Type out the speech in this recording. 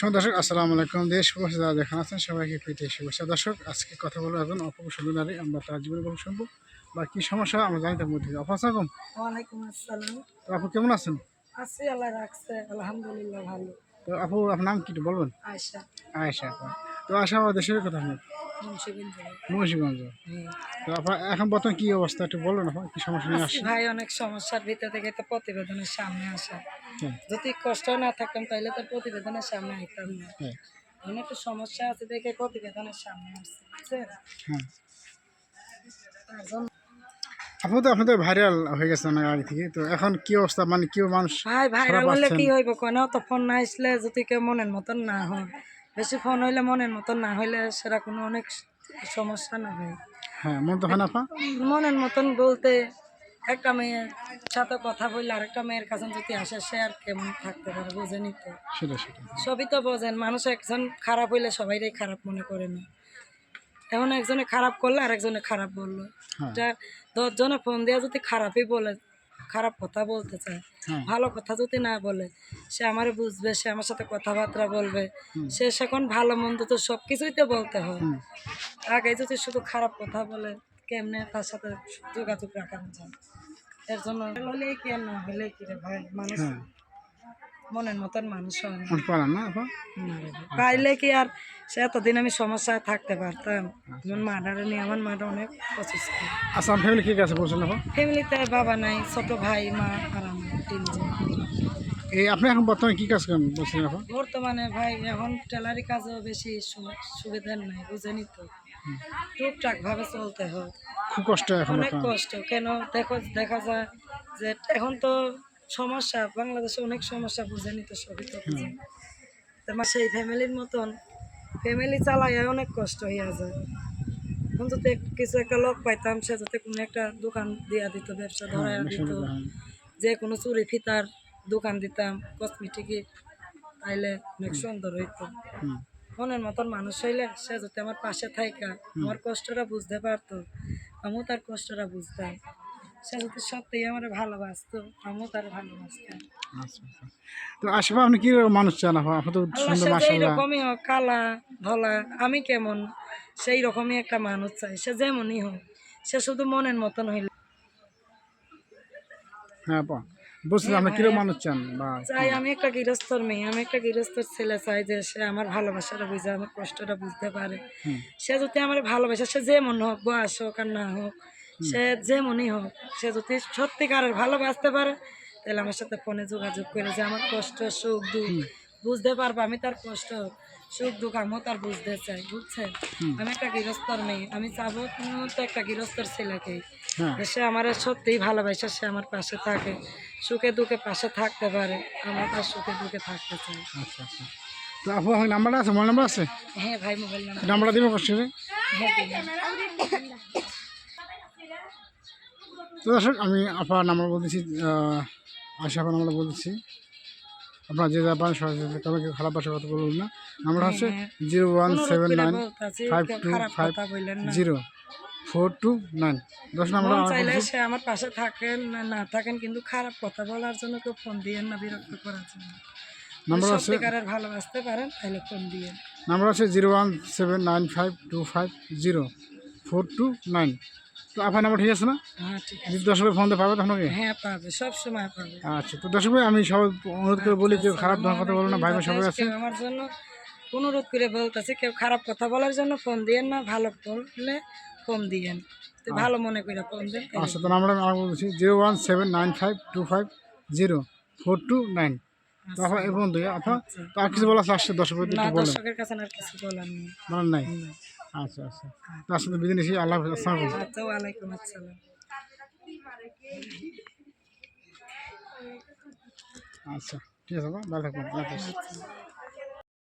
সব দর্শক আসসালামু আলাইকুম। দেশ প্রবাসী যারা দেখান আছেন সবাইকে প্রীতি শুভেচ্ছা। দর্শক আজকে কথা বলব একজন অপূর্ব সুন্দর নারী আমরা তার জীবনের গল্প শুনব। বা কী সমস্যা আমরা জানি তার মধ্যে। আপু আসসালাম ওয়ালাইকুম আসসালাম। তো আপু কেমন আছেন? আছি আল্লাহ রাখছে আলহামদুলিল্লাহ ভালো। তো আপু আপনার নাম কি বলবেন? আয়সা আপু। তো আশা আমার দেশের কথা আপনার মুন্সিগঞ্জ। তো আপনার এখন বর্তমানে কী অবস্থা একটু বলবেন আপা কী সমস্যা নিয়ে আসছে ভাই অনেক সমস্যার ভিতর থেকে তো প্রতিবেদনের সামনে আসা। যদি কষ্ট না থাকতাম তাহলে তো প্রতিবেদনের সামনে আইতাম না। এখন একটু সমস্যা আছে দেখে প্রতিবেদনের সামনে আসছে হ্যাঁ আপনি তো আপনি তো ভাইরাল হয়ে অনেক আগে থেকে তো এখন কি অবস্থা? মানে কি মানুষ ভাই ভাইরাল হলে। কি হইব? কেন তো ফোন না আসলে যদি কেউ মনের মতন না হয়। বেশি ফোন হইলে মনের মতন না হইলে সেটা কোনো অনেক সমস্যা না হ্যাঁ। মন তো হয় আপা? মনের মতন বলতে একটা মেয়ের সাথে কথা বললে আরেকটা মেয়ের কাছে যদি আসে সে আর কেমন থাকতে পারে বোঝেনি তো? সেটা সেটা সবই তো বোঝেন মানুষ একজন খারাপ হইলে সবাইরাই খারাপ মনে করে না। এখন একজনে খারাপ করলে আরেকজনে খারাপ বলল। হ্যাঁ। এটা দশজনে ফোন দিয়ে যদি খারাপই বলে খারাপ কথা বলতে চায়। হ্যাঁ। ভালো কথা যদি না বলে সে আমার বুঝবে সে আমার সাথে কথাবার্তা বলবে। সে সেখন ভালো মন্দ তো সব কিছুই তো বলতে হয়। আগে যদি শুধু খারাপ কথা বলে কেমনে তার সাথে যোগাযোগ রাখা যায়? এর জন্য হলেই কেন? হলেই হলে কি রে ভাই? মানুষ হ্যাঁ। মনের মতন মানুষ হয় না। পারেন না। পাইলে কি আর সে এতদিন আমি সমস্যায় থাকতে পারতাম? যেমন মাডারে নিয়ে আমার মাটা অনেক অসুস্থ। আসাম ফ্যামিলি কি আছে বলছেন ফ্যামিলিতে বাবা নাই ছোট ভাই মা আর আমি তিনজন। এই আপনি এখন বর্তমানে কি কাজ করেন বলছেন আপা বর্তমানে ভাই এখন টেলারি কাজও বেশি সুবিধা নাই বুঝেনি তো। টুকটাক ভাবে চলতে হয়। খুব কষ্ট এখন অনেক কষ্ট। কেন? দেখো দেখা যায় যে এখন তো সমস্যা বাংলাদেশে অনেক সমস্যা বুঝেনি তো সবই তো বুঝে। তোমার সেই ফ্যামিলির মতন ফ্যামিলি চালাই অনেক কষ্ট হইয়া যায়। যদি কিছু একটা লোক পাইতাম সে যাতে কোনো একটা দোকান দিয়া দিত ব্যবসা ধরাইয়া দিত। যে কোনো চুরি ফিতার দোকান দিতাম কসমেটিকে তাইলে অনেক সুন্দর হইতো। মনের মতন মানুষ হইলে সে যাতে আমার পাশে থাইকা আমার কষ্টটা বুঝতে পারতো আমিও তার কষ্টটা বুঝতাম। সে সত্যিই আমার ভালোবাসতো আমিও তার ভালোবাসতাম। আচ্ছা আচ্ছা। তো আপনি কি মানুষ চান? আপনি তো সুন্দর হোক কালা ধলা আমি কেমন? সেই রকমই একটা মানুষ চাই সে যেমনই হোক সে শুধু মনের মতন হইলে। হ্যাঁ আপা। বলছিলাম আপনি কীরকম মানুষ চান? চাই আমি একটা গৃহস্থর মেয়ে আমি একটা গৃহস্থর ছেলে চাই যে সে আমার ভালোবাসাটা বুঝে আমার কষ্টটা বুঝতে পারে। সে যদি আমার ভালোবাসা সে যেমন হোক বয়স হোক আর না হোক সে যেমনই হোক সে যদি সত্যিকারের ভালোবাসতে পারে তাহলে আমার সাথে ফোনে যোগাযোগ করে যে আমার কষ্ট সুখ দুঃখ বুঝতে পারব আমি তার কষ্ট সুখ দুঃখ আমিও তার বুঝতে চাই বুঝছেন? হুম। আমি একটা গৃহস্থর মেয়ে আমি চাবো তো একটা গৃহস্থর ছেলেকে। হ্যাঁ। সে আমার সত্যিই ভালোবাসে সে আমার পাশে থাকে সুখে দুঃখে পাশে থাকতে পারে আমরা তার সুখে দুঃখে থাকতে চাই। আচ্ছা আচ্ছা। তো নাম্বারটা আছে? মোবাইল নাম্বার আছে? হ্যাঁ ভাই মোবাইল নাম্বার নাম্বারটা দিবে হ্যাঁ। তো দর্শক আমি আপার নাম্বার বলতেছি আশা আপার নাম্বার বলতেছি। আপনার যে যা পান সরাসরি তবে খারাপ ভাষা কথা বলুন না। নাম্বার হচ্ছে zero one seven nine five two five zero four two nine. দশ নাম্বার আমার চাইলে সে আমার পাশে থাকেন না থাকেন কিন্তু খারাপ কথা বলার জন্য কেউ ফোন দিয়েন না বিরক্ত করার জন্য। নাম্বার আছে ভালোবাসতে পারেন তাহলে ফোন দিয়েন। নাম্বার আছে zero one seven nine five two five zero four two nine. তো আপনার নাম্বার ঠিক আছে না? হ্যাঁ ঠিক আছে। দর্শকের ফোন পাবে আপনাকে হ্যাঁ পাবে সব সময় পাবে। আচ্ছা তো দর্শক আমি সবাই অনুরোধ করে বলি যে খারাপ কথা বলো না ভাই সবাই আছে। আমার জন্য অনুরোধ করে বলতেছে কেউ খারাপ কথা বলার জন্য ফোন দিয়েন না ভালো বললে ফোন দিয়েন। তো ভালো মনে করে ফোন দেন আচ্ছা তো নাম্বার আমি বলছি zero one seven nine five two five zero four two nine. তো আপনার এই বন্ধু আপনার আর কিছু বলা আছে আসছে দর্শকের কাছে আর কিছু বলার নেই। বলার নাই। আচ্ছা আচ্ছা। তার সাথে বিদিন এসে আল্লাহ আলাইকুম। আচ্ছা আসসালাম। আচ্ছা ঠিক আছে ভালো থাকবেন। আল্লাহ আচ্ছা।